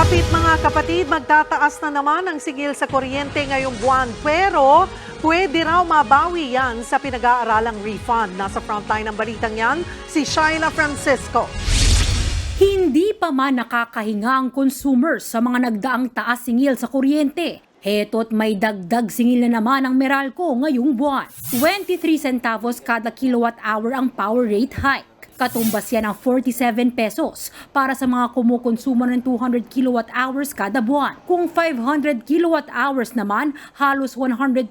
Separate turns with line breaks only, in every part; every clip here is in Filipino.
Kapit mga kapatid, magtataas na naman ang sigil sa kuryente ngayong buwan pero pwede raw mabawi yan sa pinag-aaralang refund. Nasa frontline ng balitang yan, si Shaila Francisco.
Hindi pa man nakakahinga ang consumers sa mga nagdaang taas singil sa kuryente. Heto't may dagdag singil na naman ang Meralco ngayong buwan. 23 centavos kada kilowatt hour ang power rate hike. Katumbas yan ng 47 pesos para sa mga kumukonsumo ng 200 kilowatt hours kada buwan. Kung 500 kilowatt hours naman, halos 120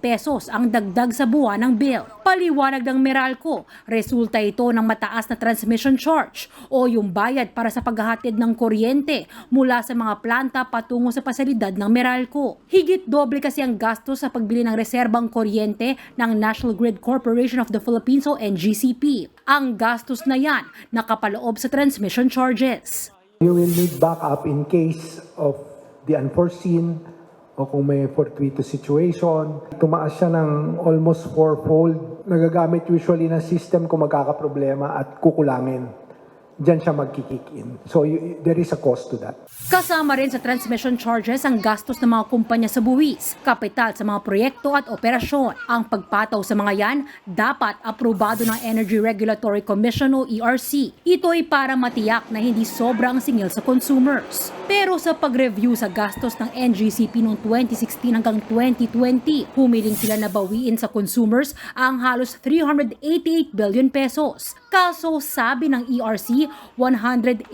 pesos ang dagdag sa buwan ng bill. Paliwanag ng Meralco, resulta ito ng mataas na transmission charge o yung bayad para sa paghahatid ng kuryente mula sa mga planta patungo sa pasilidad ng Meralco. Higit doble kasi ang gastos sa pagbili ng reserbang kuryente ng National Grid Corporation of the Philippines o NGCP. Ang gastos na yan nakapaloob sa transmission charges.
You will need backup in case of the unforeseen o kung may fortuitous situation. Tumaas siya ng almost fourfold. Nagagamit usually ng system kung magkakaproblema at kukulangin. Diyan siya magkikik in. So you- there is a cost to that.
Kasama rin sa transmission charges ang gastos ng mga kumpanya sa buwis, kapital sa mga proyekto at operasyon. Ang pagpataw sa mga yan dapat aprobado ng Energy Regulatory Commission o ERC. Ito ay para matiyak na hindi sobra ang singil sa consumers. Pero sa pag-review sa gastos ng NGCP noong 2016 hanggang 2020, humiling sila na bawiin sa consumers ang halos 388 billion pesos. Kaso sabi ng ERC, 183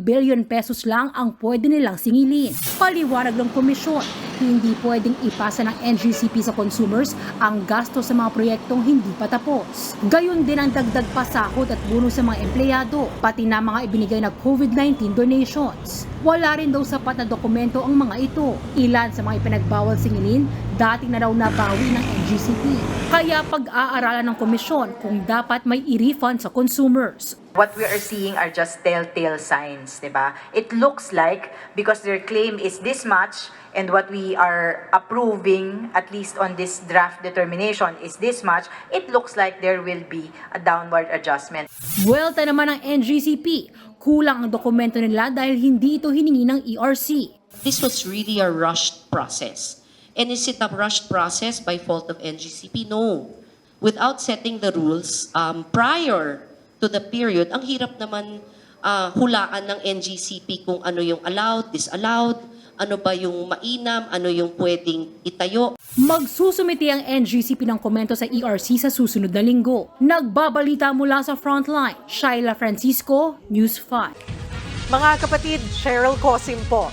billion pesos lang ang pwede nilang singilin. Paliwanag ng komisyon, hindi pwedeng ipasa ng NGCP sa consumers ang gasto sa mga proyektong hindi pa tapos. Gayon din ang dagdag pasahod at bonus sa mga empleyado, pati na mga ibinigay na COVID-19 donations. Wala rin daw sapat na dokumento ang mga ito. Ilan sa mga ipinagbawal singilin, dating na daw nabawi ng NGCP. Kaya pag-aaralan ng komisyon kung dapat may i-refund sa consumers.
What we are seeing are just telltale signs, di ba? It looks like, because their claim is this much, and what we are approving, at least on this draft determination, is this much, it looks like there will be a downward adjustment.
Buwelta naman ng NGCP, kulang ang dokumento nila dahil hindi ito hiningi ng ERC.
this was really a rushed process. And is it a rushed process by fault of NGCP? No. Without setting the rules um, prior to the period, ang hirap naman ah, hulaan ng NGCP kung ano yung allowed, disallowed, ano ba yung mainam, ano yung pwedeng itayo.
Magsusumiti ang NGCP ng komento sa ERC sa susunod na linggo. Nagbabalita mula sa Frontline, Shaila Francisco, News 5.
Mga kapatid, Cheryl Cosim po.